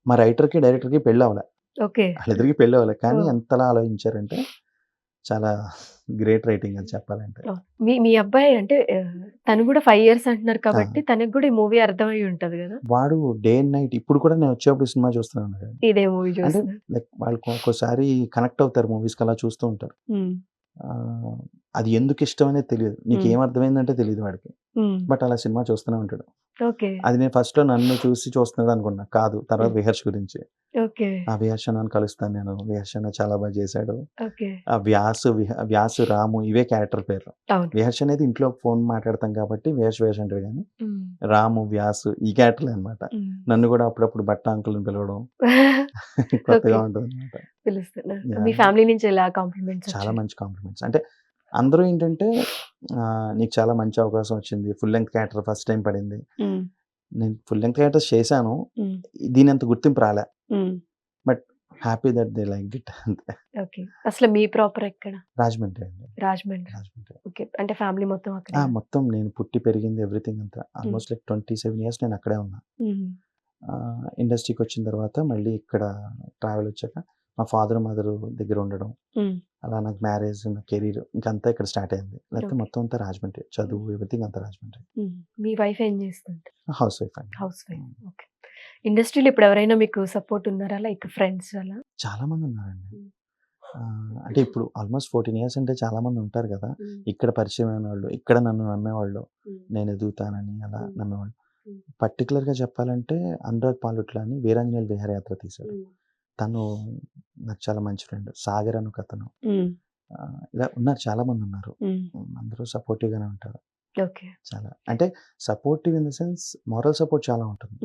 మా రైటర్కి డైరెక్టర్కి పెళ్ళి అవ్వలే. ఓకే. వాళ్ళిద్దరికి పెళ్ళి అవ్వలే కానీ. ఎంతలా ఆలోచించారంటే చాలా గ్రేట్ రైటింగ్ అని చెప్పాలంటే. మీ మీ అబ్బాయి అంటే తను కూడా ఫైవ్ ఇయర్స్ అంటున్నారు కాబట్టి తనకు కూడా ఈ మూవీ అర్థమై ఉంటది కదా? వాడు డే అండ్ నైట్ ఇప్పుడు కూడా నేను వచ్చేప్పుడు సినిమా చూస్తున్నాను ఇదే మూవీ అంటే లైక్ వాళ్ళు ఒక్కోసారి కనెక్ట్ అవుతారు మూవీస్కి అలా చూస్తూ ఉంటారు. అది ఎందుకు ఇష్టం అనేది తెలియదు నీకు. ఏం అర్థమైందంటే తెలియదు వాడికి. బట్ అలా సినిమా చూస్తూనే ఉంటాడు. అది నేను ఫస్ట్లో నన్ను చూసి చూస్తున్నాడు అనుకున్నా. కాదు తర్వాత. విహర్ష్ గురించి. ఆ విహర్ష్ అన్నని కలుస్తాను నేను. విహర్ష్ చాలా బాగా చేశాడు. ఆ వ్యాసు వ్యాసు రాము ఇవే క్యారెక్టర్ పేర్లు. అవును. విహర్ష్ అనేది ఇంట్లో ఫోన్ మాట్లాడతాం కాబట్టి విహర్ష్ విహర్ష్ అంటారు కానీ రాము వ్యాసు ఈ క్యారెక్టర్లు అనమాట. నన్ను కూడా అప్పుడప్పుడు బట్ట అంకుల్ని పిలవడం [LAUGHS] కొత్తగా ఉంటుంది అనమాట చాలా మంచి కాంప్లిమెంట్స్. అంటే అందరూ ఏంటంటే నీకు చాలా మంచి అవకాశం వచ్చింది. Full length character first time పడింది. నేను ఫుల్ లెంగ్త్ క్యారెక్టర్స్ చేశాను. దీని అంత గుర్తింపు రాలే. Happy that they like it అంతే. ఓకే. అసలు మీ ప్రాపర్ ఎక్కడ? రాజమండ్రి అండి. రాజమండ్రి. రాజమండ్రి. ఓకే. అంటే ఫ్యామిలీ మొత్తం అక్కడ? మొత్తం నేను పుట్టి పెరిగింది ఎవ్రీథింగ్ అంతా. Almost like twenty seven years నేను అక్కడే ఉన్నా. ఇండస్ట్రీకి వచ్చిన తర్వాత మళ్ళీ ఇక్కడ ట్రావెల్ వచ్చాక మా ఫాదర్ మదర్ దగ్గర ఉండడం. అలా నాకు మ్యారేజ్ నా కెరీర్ ఇంకంతా ఇక్కడ స్టార్ట్ అయింది. లేకపోతే. మొత్తం అంతా రాజమండ్రి చదువు ఎవ్రీథింగ్ అంతా రాజమండ్రి. మీ వైఫ్ ఏం చేస్తుంటారు హౌస్ వైఫ్ అండి. Housewife. ఓకే. ఇండస్ట్రీలో ఇప్పుడు ఎవరైనా మీకు సపోర్ట్ ఉన్నారా? లైక్ ఫ్రెండ్స్ అలా? చాలా మంది ఉన్నారండి. అంటే ఇప్పుడు ఆల్మోస్ట్ ఫోర్టీన్ ఇయర్స్ అంటే చాలా మంది ఉంటారు కదా. ఇక్కడ పరిచయం అయిన వాళ్ళు ఇక్కడ నన్ను నమ్మేవాళ్ళు నేను ఎదుగుతానని అలా. నమ్మేవాళ్ళు. Mm. పర్టికులర్గా చెప్పాలంటే అనురాగ్ పాలుట్ల అని వీరాంజనేయుల విహారయాత్ర తీశాడు. తను నాకు చాలా మంచి ఫ్రెండ్. సాగర్ అని ఒక అతను ఇలా ఉన్నారు చాలా మంది ఉన్నారు. అందరూ supportive గానే ఉంటారు. చాలా. అంటే supportive in the sense moral support చాలా ఉంటుంది.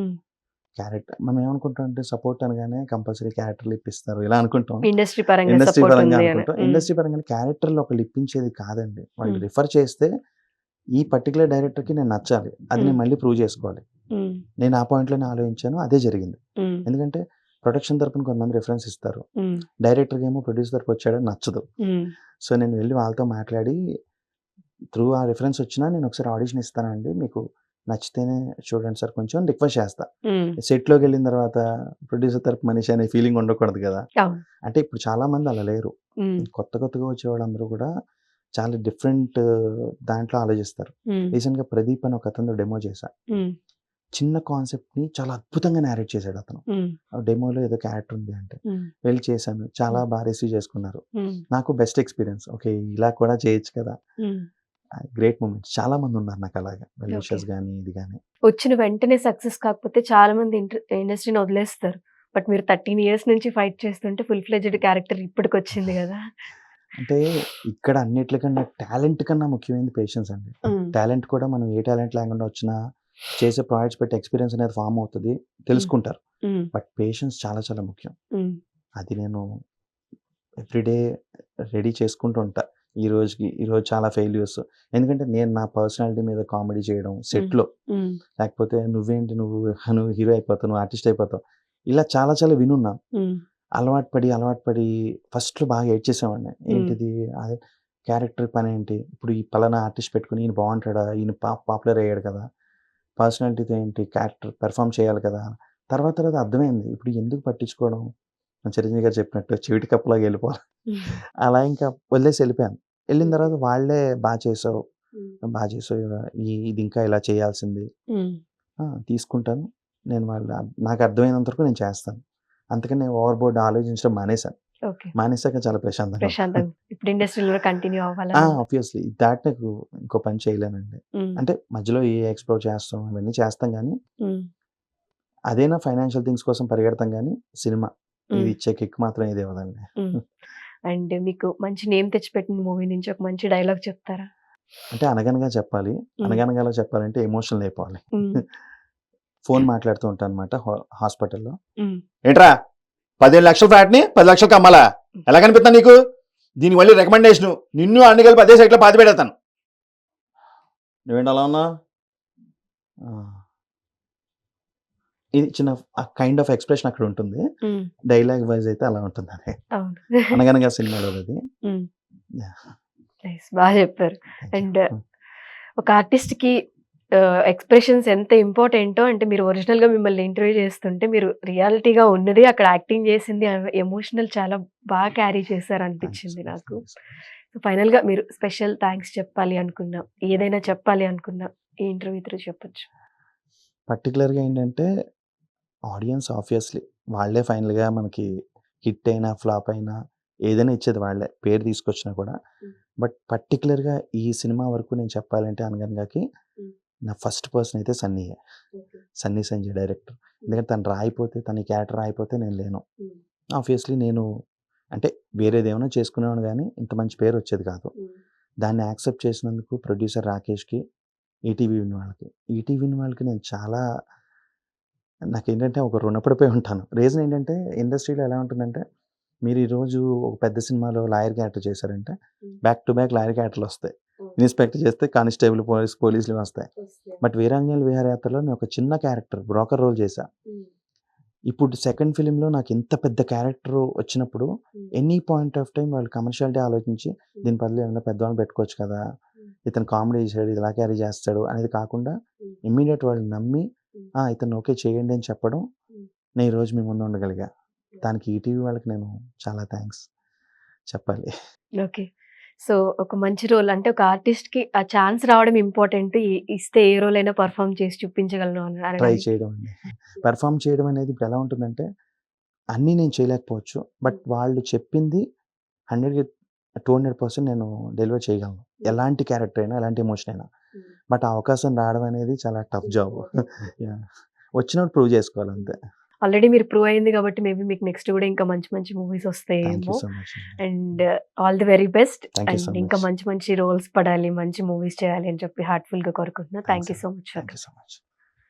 క్యారెక్టర్ మనం ఏమనుకుంటాం అంటే సపోర్ట్ అనగానే కంపల్సరీ క్యారెక్టర్లు ఇప్పిస్తారు. ఇలా అనుకుంటాం. ఇండస్ట్రీ పరంగా ఇండస్ట్రీ పరంగా. అనుకుంటాం. ఇండస్ట్రీ పరంగా క్యారెక్టర్లు ఒకళ్ళు ఇప్పించేది కాదండి. వాళ్ళు. రిఫర్ చేస్తే ఈ పర్టికులర్ డైరెక్టర్కి నేను నచ్చాలి. అది నేను. మళ్ళీ ప్రూవ్ చేసుకోవాలి. నేను ఆ పాయింట్లోనే ఆలోచించాను. అదే జరిగింది. ఎందుకంటే ప్రొడక్షన్ తరపున కొంతమంది రిఫరెన్స్ ఇస్తారు. డైరెక్టర్ ఏమో ప్రొడ్యూసర్ తరపు వచ్చాడో నచ్చదు. సో నేను వెళ్ళి వాళ్ళతో మాట్లాడి త్రూ ఆ రిఫరెన్స్ వచ్చినా నేను ఒకసారి ఆడిషన్ ఇస్తానండి మీకు నచ్చితేనే చూడండి సార్ కొంచెం రిక్వెస్ట్ చేస్తా. సెట్లోకి వెళ్ళిన తర్వాత ప్రొడ్యూసర్ తరపు మనిషి అనే ఫీలింగ్ ఉండకూడదు కదా. అంటే ఇప్పుడు చాలా మంది అలా లేరు. కొత్త కొత్తగా వచ్చే వాళ్ళందరూ కూడా చాలా డిఫరెంట్ దాంట్లో ఆలోచిస్తారు. ఉమ్, రీసెంట్గా ప్రదీప్ అని ఒక అతను డెమో చేశా. చిన్న కాన్సెప్ట్ని చాలా అద్భుతంగా నేరేట్ చేశాడు అతను. డెమోలో ఏదో క్యారెక్టర్ ఉంది అంటే వెళ్ళి చేశాను. చాలా బాగా రిసీవ్ చేసుకున్నారు. నాకు బెస్ట్ ఎక్స్పీరియన్స్ ఓకే ఇలా కూడా చేయొచ్చు కదా. గ్రేట్ మూమెంట్స్ చాలా మంది ఉన్నారు నాకు అలాగా. Okay. కానీ ఇది కానీ వచ్చిన వెంటనే సక్సెస్ కాకపోతే చాలా మంది ఇండస్ట్రీని వదిలేస్తారు. బట్ మీరు థర్టీన్ ఇయర్స్ నుంచి ఫైట్ చేస్తుంటే ఫుల్ ఫ్లెజ్డ్ క్యారెక్టర్ ఇప్పటికి వచ్చింది కదా. అంటే ఇక్కడ అన్నిటికన్నా టాలెంట్ కన్నా ముఖ్యమైనది పేషెన్స్ అండి. టాలెంట్ కూడా మనం ఏ టాలెంట్ లేకుండా వచ్చినా చేసే ప్రాజెక్ట్స్ పెట్టి ఎక్స్పీరియన్స్ అనేది ఫామ్ అవుతుంది. తెలుసుకుంటారు. బట్ పేషెన్స్ చాలా చాలా ముఖ్యం. అది నేను ఎవ్రీడే రెడీ చేసుకుంటూ ఉంటా. ఈ రోజుకి ఈ రోజు చాలా ఫెయిల్యూర్స్ ఎందుకంటే నేను నా పర్సనాలిటీ మీద కామెడీ చేయడం సెట్లో లేకపోతే నువ్వేంటి నువ్వు నువ్వు హీరో అయిపోతావు నువ్వు ఆర్టిస్ట్ అయిపోతావు. ఇలా చాలా చాలా వినున్నా. అలవాటు పడి అలవాటు పడి ఫస్ట్లో బాగా ఏడ్ చేసేవాడిని. ఏంటిది? అదే క్యారెక్టర్ పని ఏంటి ఇప్పుడు ఈ పలానా ఆర్టిస్ట్ పెట్టుకుని ఈయన బాగుంటాడా? ఈయన పా పాపులర్ అయ్యాడు కదా. పర్సనాలిటీతో ఏంటి? క్యారెక్టర్ పెర్ఫామ్ చేయాలి కదా. తర్వాత తర్వాత అర్థమైంది. ఇప్పుడు ఎందుకు పట్టించుకోవడం? చిరంజీవి గారు చెప్పినట్టు చెవిటి కప్పులాగా వెళ్ళిపోవాలి. [LAUGHS] అలా ఇంకా వదిలేసి వెళ్ళిపోయాను. వెళ్ళిన తర్వాత వాళ్ళే బాగా చేసావు బాగా చేసావు ఈ ఇది ఇంకా ఇలా చేయాల్సింది. తీసుకుంటాను. నేను వాళ్ళు నాకు అర్థమైనంత వరకు నేను చేస్తాను. అందుకని నేను ఓవర్ బోర్డ్ ఆలోచించడం మానేశాను. మానేశాక చాలా ప్రశాంతంగా ప్రశాంతంగా ఇప్పుడు ఇండస్ట్రీలో కంటిన్యూ అవ్వాలి? ఆబ్వియస్లీ. దాట్ నాకు ఇంకో పని చేయలేనండి. అంటే మధ్యలో ఏ ఎక్స్ప్లోర్ చేస్తాం అవన్నీ చేస్తాం కానీ అదేనా ఫైనాన్షియల్ థింగ్స్ కోసం పరిగెడతాం కానీ సినిమా. ఇది ఇచ్చే కిక్ మాత్రం ఇదే ఇవ్వదండి [LAUGHS] అండ్ మీకు మంచి నేమ్ తెచ్చిపెట్టిన మూవీ నుంచి ఒక మంచి డైలాగ్ చెప్తారా? అంటే అనగనగా చెప్పాలి. అనగనగా చెప్పాలంటే ఎమోషనల్ అయిపోవాలి. [LAUGHS] ఫోన్ మాట్లాడుతూ ఉంటాను అనమాట హాస్పిటల్లో. ఏంట్రా? పదిహేను లక్షల ఫ్లాట్ని పది లక్షలకు అమ్మాలా? ఎలా కనిపిస్తా నీకు? దీని మళ్ళీ రికమెండేషన్ నిన్ను అన్ని కలిపి అదే సైట్లో పాతి పెడతాను. నువ్వేంటి అలా ఉన్నా ఇది చిన్న కైండ్ ఆఫ్ ఎక్స్ప్రెషన్ అక్కడ ఉంటుంది. డైలాగ్ వైజ్ అయితే అలా ఉంటుంది అది. అనగనగా సినిమాలో అది. బాగా చెప్పారు. And, ఒక ఆర్టిస్ట్కి ఎక్స్ప్రెషన్స్ ఎంత ఇంపార్టెంటో అంటే మీరు ఒరిజినల్గా మిమ్మల్ని ఇంటర్వ్యూ చేస్తుంటే మీరు రియాలిటీగా ఉన్నది అక్కడ యాక్టింగ్ చేసింది ఎమోషనల్ చాలా బాగా క్యారీ చేశారు అనిపించింది నాకు thank you so much. ఫైనల్గా మీరు స్పెషల్ థ్యాంక్స్ చెప్పాలి అనుకున్నా ఏదైనా చెప్పాలి అనుకున్నా ఈ ఇంటర్వ్యూ త్రూ చెప్పొచ్చు పర్టికులర్గా ఏంటంటే ఆడియన్స్ ఆబ్వియస్లీ వాళ్ళే ఫైనల్గా మనకి హిట్ అయినా ఫ్లాప్ అయినా ఏదైనా ఇచ్చేది వాళ్ళే పేరు తీసుకొచ్చినా కూడా. బట్ పర్టికులర్గా ఈ సినిమా వరకు నేను చెప్పాలంటే అనగనగాకి Mm. నా ఫస్ట్ పర్సన్ అయితే సన్నీయే సన్నీ సంజయ్ డైరెక్టర్. ఎందుకంటే తను రాయిపోతే తన క్యారెక్టర్ రాయిపోతే నేను లేను. ఆబ్వియస్లీ నేను అంటే వేరేది ఏమైనా చేసుకునేవాడు కానీ ఇంత మంచి పేరు వచ్చేది కాదు. దాన్ని యాక్సెప్ట్ చేసినందుకు ప్రొడ్యూసర్ రాకేష్కి ఈటీవీ విన్ వాళ్ళకి. ఈటీవీ విన్ వాళ్ళకి నేను చాలా నాకు ఏంటంటే ఒక రుణపడిపోయి ఉంటాను. రీజన్ ఏంటంటే ఇండస్ట్రీలో ఎలా ఉంటుందంటే మీరు ఈరోజు ఒక పెద్ద సినిమాలో లాయర్ క్యారెక్టర్ చేశారంటే. బ్యాక్ టు బ్యాక్ లాయర్ క్యారెక్టర్లు వస్తాయి. ఇన్స్పెక్టర్ చేస్తే కానిస్టేబుల్ పోలీస్ పోలీసులు వస్తాయి. బట్ వీరాంజనేయులు విహారయాత్రలో నేను ఒక చిన్న క్యారెక్టర్ బ్రోకర్ రోల్ చేశా. ఇప్పుడు సెకండ్ ఫిలింలో నాకు ఇంత పెద్ద క్యారెక్టర్ వచ్చినప్పుడు ఎనీ పాయింట్ ఆఫ్ టైం వాళ్ళు కమర్షియాలిటీ ఆలోచించి దీని బదులు ఏమైనా పెద్దవాళ్ళని పెట్టుకోవచ్చు కదా ఇతను కామెడీ చేశాడు ఇలా క్యారీ చేస్తాడు అనేది కాకుండా. ఇమ్మీడియట్ వాళ్ళు నమ్మి Mm. "ఆ, ఇతను ఓకే చేయండి అని చెప్పడం. నేను ఈరోజు మీ ముందు ఉండగలిగా. దానికి ఈటీవీ వాళ్ళకి నేను చాలా థ్యాంక్స్ చెప్పాలి. ఓకే. సో ఒక మంచి రోల్ అంటే ఒక ఆర్టిస్ట్కి ఆ ఛాన్స్ రావడం ఇంపార్టెంట్. ఇస్తే ఏ రోల్ అయినా పర్ఫామ్ చేసి చూపించగలను ట్రై. చేయడం అండి. [LAUGHS] పెర్ఫామ్ చేయడం అనేది ఇప్పుడు ఎలా ఉంటుందంటే అన్నీ నేను చేయలేకపోవచ్చు. బట్ వాళ్ళు చెప్పింది హండ్రెడ్కి టూ హండ్రెడ్ పర్సెంట్ నేను డెలివర్ చేయగలను. ఎలాంటి క్యారెక్టర్ అయినా ఎలాంటి ఎమోషన్ అయినా. బట్ ఆ అవకాశం రావడం అనేది చాలా టఫ్ జాబ్. [LAUGHS] వచ్చినప్పుడు ప్రూవ్ చేసుకోవాలి అంతే. ఆల్రెడీ మీరు ప్రూవ్ అయింది కాబట్టి మేబీ మీకు నెక్స్ట్ కూడా ఇంకా మంచి మంచి మూవీస్ వస్తాయేమో. And. All the very best. And ఇంకా. మంచి. మంచి రోల్స్ పడాలి మంచి మూవీస్ చేయాలి అని చెప్పి హార్ట్ఫుల్గా కోరుకుంటున్నా. Thank you so much. Thank you so much.